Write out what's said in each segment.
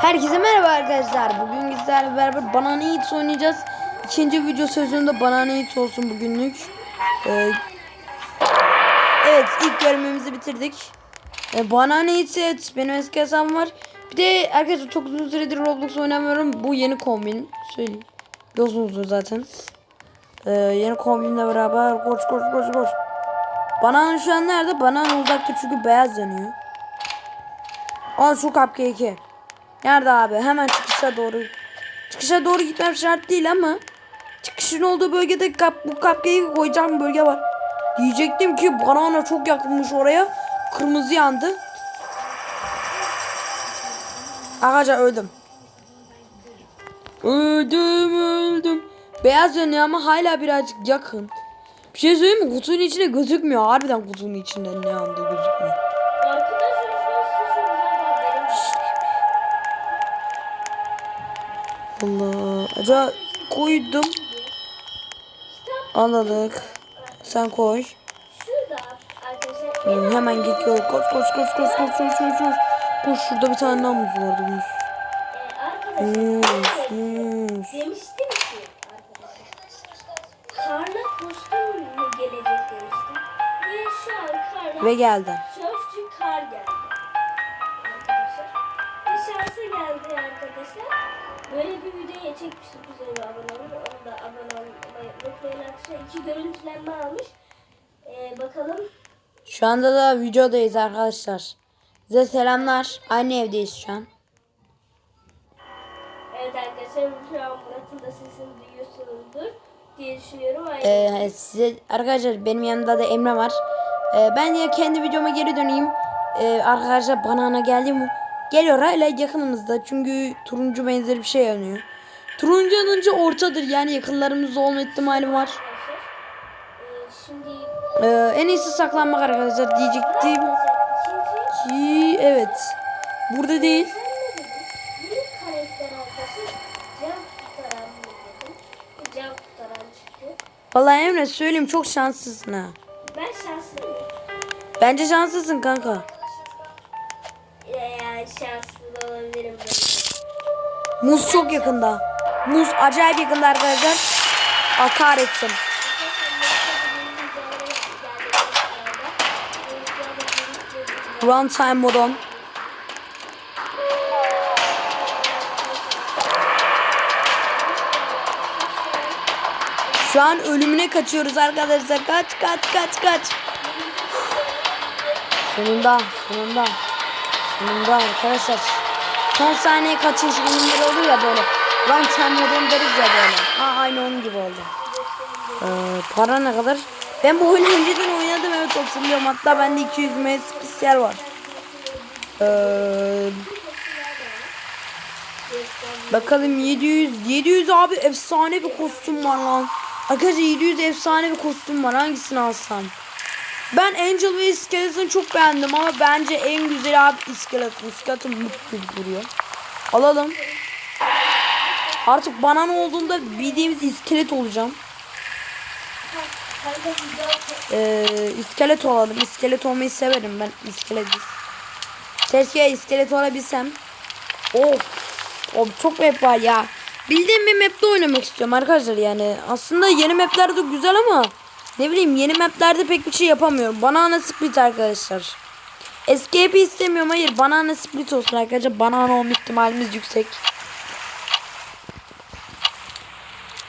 Herkese merhaba arkadaşlar. Bugün sizlerle beraber Banana Eats oynayacağız. İkinci video sözünde Banana Eats olsun bugünlük. Ee, evet ilk görevimizi bitirdik. Ee, Banana Eats evet benim eski hesabım var. Bir de arkadaşlar çok uzun süredir Roblox oynamıyorum. Bu yeni kombin. Söyleyeyim. Biliyorsunuzdur zaten. Ee, yeni kombinle beraber koş koş koş koş. Banana şu an nerede? Banana uzakta çünkü beyaz yanıyor. Al şu cupcake'i. Nerede abi? Hemen çıkışa doğru. Çıkışa doğru gitmem şart değil ama çıkışın olduğu bölgede kap, bu cupcake'i koyacağım bölge var. Diyecektim ki banana çok yakınmış oraya. Kırmızı yandı. Arkadaşlar öldüm. Öldüm öldüm. Beyaz yanıyor ama hala birazcık yakın. Bir şey söyleyeyim mi? Kutunun içinde gözükmüyor. Harbiden kutunun içinde ne yandığı gözükmüyor. Allah. Acaba koydum. Anladık. Sen koy. Şurada arkadaşlar Hmm, Hemen git yol. Koş koş koş koş koş koş koş koş. Koş şurada bir tane daha muz vardı muz. Muz muz. demiştim ki karla kostüm mü gelecek demiştim. Ve şu an karla Ve geldi. sörfçü kar geldi. Şansa geldi arkadaşlar. Böyle bir videoya çekmiştik üzerine abone olun. Onu da abone olmayı unutmayın arkadaşlar. İki görüntülenme almış. E, bakalım Şu anda da videodayız arkadaşlar. Size selamlar. Aynı evdeyiz şu an. Evet arkadaşlar şu an Murat'ın da sesini duyuyorsunuzdur diye düşünüyorum. Aynı. Ee, size arkadaşlar benim yanımda da Emre var. Ee, ben ya kendi videoma geri döneyim. Ee, arkadaşlar banana geldi mi? Geliyor hala yakınımızda. Çünkü turuncu benzeri bir şey yanıyor. Turuncu yanınca ortadır. Yani yakınlarımızda olma ihtimali var. arkadaşlar. Ee, en iyisi saklanmak arkadaşlar diyecektim ki evet. Burada değil. çıktı. Vallahi Emre söyleyeyim çok şanslısın ha. Ben şanslıyım. Bence şanslısın kanka. Ben. Muz çok yakında. Muz acayip yakında arkadaşlar. Akar etsin. Runtime modon. Şu an ölümüne kaçıyoruz arkadaşlar. Kaç kaç kaç kaç. Sonunda sonunda. Sonunda arkadaşlar. Son saniye kaçış oyunları olur ya böyle. Runtime modon deriz ya böyle. Ha, aynı onun gibi oldu. Ee, para ne kadar? Ben bu oyunu önceden oynadım evet hatırlıyorum. Hatta bende 200 MS spesiyel var. Ee, bakalım 700 700 abi efsane bir kostüm var lan. Arkadaşlar 700 efsane bir kostüm var. Hangisini alsam? Ben Angel ve Skeleton'ı çok beğendim ama bence en güzeli abi Skeleton. Skeleton mutlu duruyor. Alalım. Artık banana olduğunda bildiğimiz iskelet olacağım. Ee, iskelet olalım. İskelet olmayı severim ben iskeletiz. Keşke iskelet olabilsem. Of. Of çok map var ya. Bildiğim bir map'te oynamak istiyorum arkadaşlar yani. Aslında yeni map'ler de güzel ama ne bileyim yeni map'lerde pek bir şey yapamıyorum. Banana split arkadaşlar. Escape istemiyorum hayır. Banana split olsun arkadaşlar. Banana olma ihtimalimiz yüksek.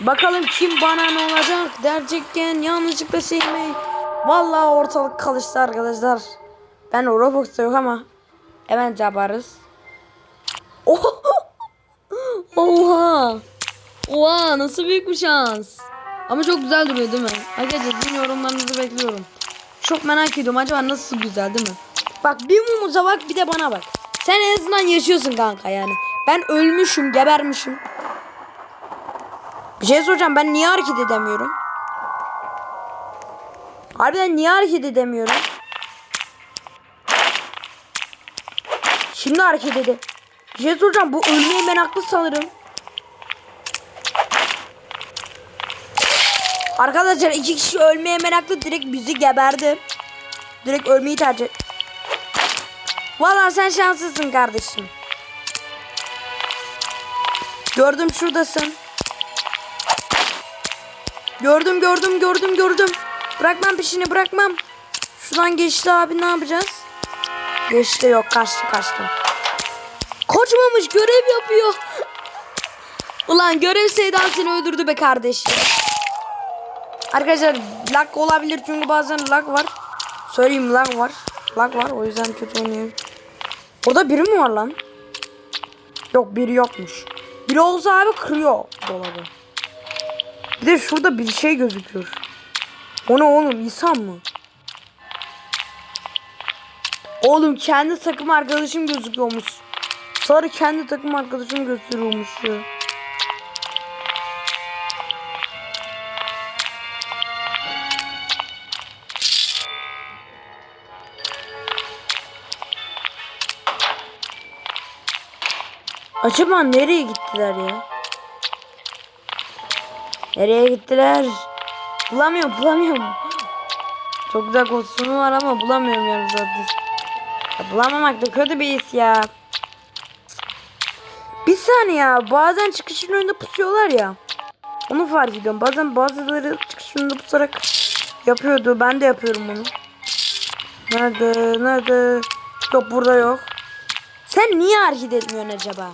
Bakalım kim banana olacak dercekken yanlışlıkla şey mi? Vallahi ortalık karıştı arkadaşlar. Ben Roblox'ta yok ama hemen yaparız. Oha! Oha! Oha nasıl büyük bir şans. Ama çok güzel duruyor değil mi? Arkadaşlar sizin yorumlarınızı bekliyorum. Çok merak ediyorum acaba nasıl güzel değil mi? Bak bir mumuza bak bir de bana bak. Sen en azından yaşıyorsun kanka yani. Ben ölmüşüm gebermişim. Bir şey soracağım ben niye hareket edemiyorum? Harbiden niye hareket edemiyorum? Şimdi hareket edin. Bir şey soracağım bu ölmeye meraklı sanırım. Arkadaşlar iki kişi ölmeye meraklı direkt bizi geberdi. Direkt ölmeyi tercih. Vallahi sen şanslısın kardeşim. Gördüm şuradasın. Gördüm gördüm gördüm gördüm. Bırakmam peşini bırakmam. Şuradan geçti abi ne yapacağız? Geçti yok kaçtı kaçtı. Koçmamış görev yapıyor. Ulan görev Seydan seni öldürdü be kardeşim. Arkadaşlar lag olabilir çünkü bazen lag var. Söyleyeyim lag var. Lag var o yüzden kötü oynuyorum. Orada biri mi var lan? Yok biri yokmuş. Biri olsa abi kırıyor dolabı. Bir de şurada bir şey gözüküyor. O ne oğlum insan mı? Oğlum kendi takım arkadaşım gözüküyormuş. Sarı kendi takım arkadaşım gösteriyormuş ya. Acaba nereye gittiler ya? Nereye gittiler? Bulamıyorum bulamıyorum. Çok güzel kostümü var ama bulamıyorum yani zaten. Ya bulamamak da kötü bir his ya. Bir saniye ya bazen çıkışın önünde pusuyorlar ya. Onu fark ediyorum. Bazen bazıları çıkışın önünde pusarak yapıyordu. Ben de yapıyorum onu. Nerede? Nerede? Yok burada yok. Sen niye hareket etmiyorsun acaba?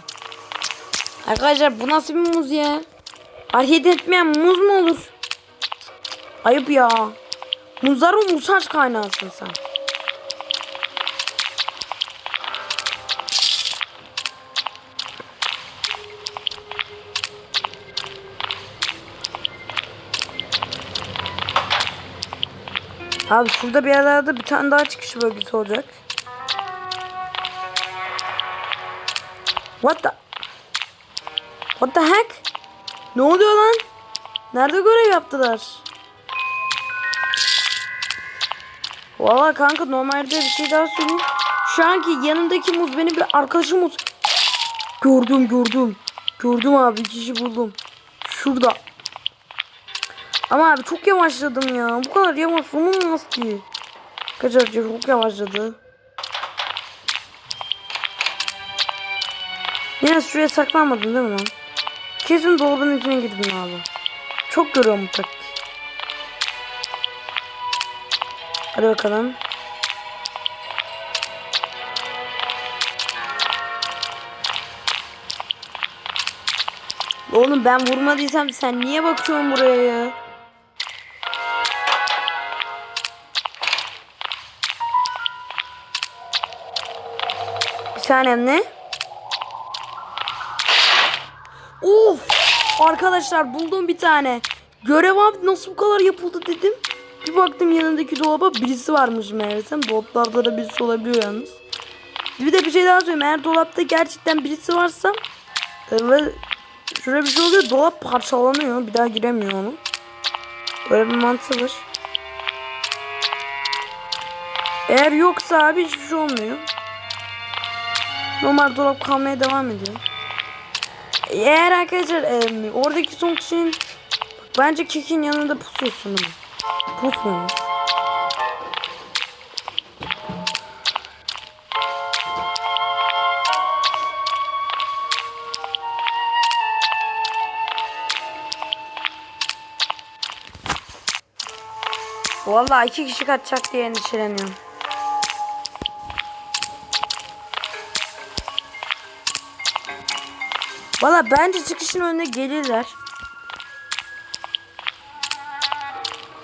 Arkadaşlar bu nasıl bir muz ya? Hareket etmeyen muz mu olur? Ayıp ya. Muzların musaç kaynağısın sen. Abi şurada bir yerlerde bir tane daha çıkış bölgesi olacak. What the? What the heck? Ne oluyor lan? Nerede görev yaptılar? Valla kanka normalde bir şey daha söyleyeyim. Şu anki yanındaki muz benim bir arkadaşım muz. Gördüm gördüm. Gördüm abi kişi buldum. Şurada. Ama abi çok yavaşladım ya. Bu kadar yavaş olmaz ki. Kaçar çok yavaşladı. Yine şuraya saklanmadın değil mi lan? Kesin dolabın içine girdin abi. Çok görüyorum bu taktiği. Hadi bakalım. Oğlum ben vurmadıysam sen niye bakıyorsun buraya ya? Bir tanem ne? Of! Arkadaşlar buldum bir tane. Görev abi nasıl bu kadar yapıldı dedim. Bir baktım yanındaki dolaba birisi varmış meğersem. Dolaplarda da birisi olabiliyor yalnız. Bir de bir şey daha söyleyeyim. Eğer dolapta gerçekten birisi varsa ve şöyle bir şey oluyor. Dolap parçalanıyor. Bir daha giremiyor onu. Böyle bir mantığı var. Eğer yoksa abi hiçbir şey olmuyor. Normal dolap kalmaya devam ediyor. Eğer arkadaşlar e, oradaki son kişinin bence kekin yanında pusuyorsun ama. Pusmuyor. Vallahi iki kişi kaçacak diye endişeleniyorum. Valla bence çıkışın önüne gelirler.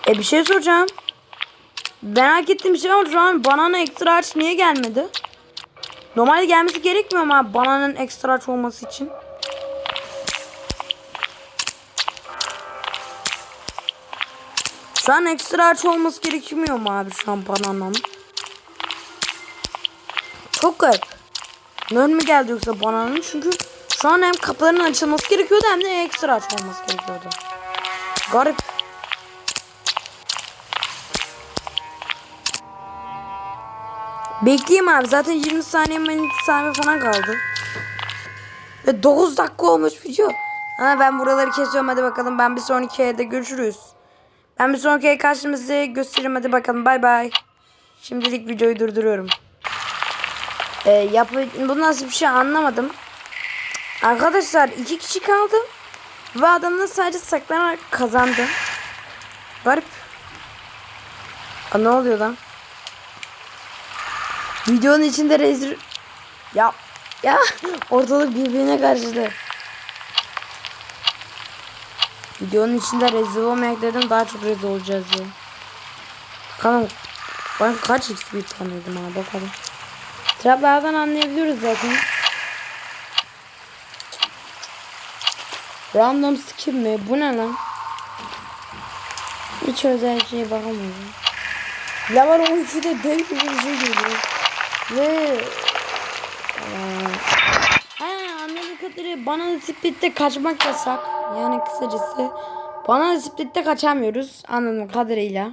E bir şey soracağım. Merak ettiğim bir şey var. Şu an banana ekstra aç niye gelmedi? Normalde gelmesi gerekmiyor abi bananın ekstra aç olması için? Şu an ekstra aç olması gerekmiyor mu abi şu an bananın? Çok garip. Nön mü geldi yoksa bananın? Çünkü şu an hem kapıların açılması gerekiyordu hem de ekstra aç olması gerekiyordu. Garip. Bekleyeyim abi. Zaten 20 saniye 20 saniye falan kaldı. Ve 9 dakika olmuş video. Ha ben buraları kesiyorum hadi bakalım. Ben bir sonraki evde görüşürüz. Ben bir sonraki ev karşımızda gösteririm hadi bakalım. Bay bay. Şimdilik videoyu durduruyorum. Ee, yapı bu nasıl bir şey anlamadım. Arkadaşlar iki kişi kaldı. Ve adamlar sadece saklanarak kazandı. Garip. Aa, ne oluyor lan? Videonun içinde rezil... Ya ya ortalık birbirine karıştı. Videonun içinde rezil olmayak dedim daha çok rezil olacağız ya. Bakalım ben kaç XP tanıyordum ha bakalım. Traplardan anlayabiliyoruz zaten. Random skin mi? Bu ne lan? Hiç özel şeye bakamıyorum. Level 12'de dev gibi bir şey geliyor. Ve Ha kadarıyla bana splitte kaçmak yasak. Yani kısacası bana splitte kaçamıyoruz anladığım kadarıyla.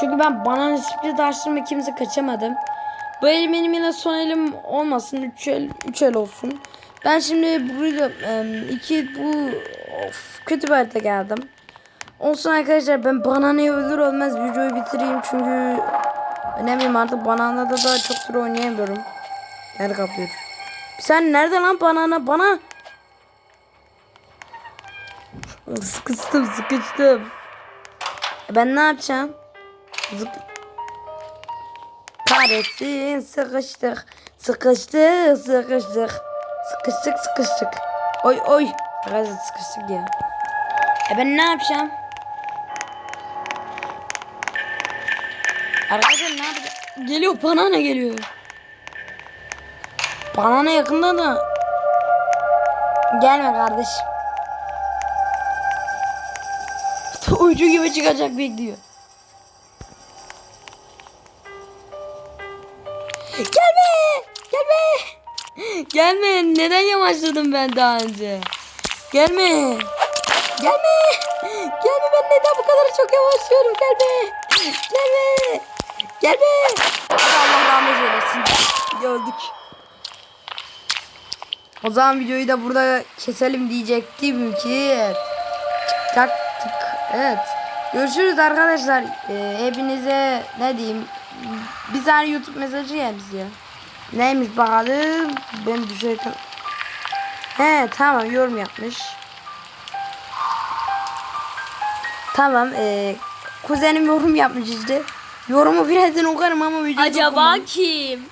Çünkü ben bana split açtırma kimse kaçamadım. Bu el benim yine son elim olmasın. 3 el, üç el olsun. Ben şimdi burada em, iki bu of, kötü bir harita geldim. Olsun arkadaşlar ben bananayı ölür ölmez videoyu bitireyim çünkü ne bileyim artık bananada da, çok süre oynayamıyorum. Yer kaplıyor. Sen nerede lan banana bana? Sıkıştım sıkıştım. Ben ne yapacağım? Zıp. Kahretsin sıkıştık. Sıkıştık sıkıştık. Sıkıştık sıkıştık. Oy oy. Arkadaşlar sıkıştık ya. E ben ne yapacağım? Arkadaşlar ne yapacağım? Geliyor bana ne geliyor? Bana ne yakında da. Gelme kardeşim. Ucu gibi çıkacak bekliyor. Gelme! Gelme! Neden yavaşladım ben daha önce? Gelme! Gelme! Gelme ben neden bu kadar çok yavaşlıyorum? Gelme! Gelme! Gelme! Allah rahmet eylesin. Gördük. O zaman videoyu da burada keselim diyecektim ki. Tık tak tık. Evet. Görüşürüz arkadaşlar. Ee, hepinize ne diyeyim? Bir tane YouTube mesajı gelmiş ya. Neymiş bakalım. Ben düşerken. He tamam yorum yapmış. Tamam. ee, kuzenim yorum yapmış işte. Yorumu birazdan okurum ama video Acaba kim?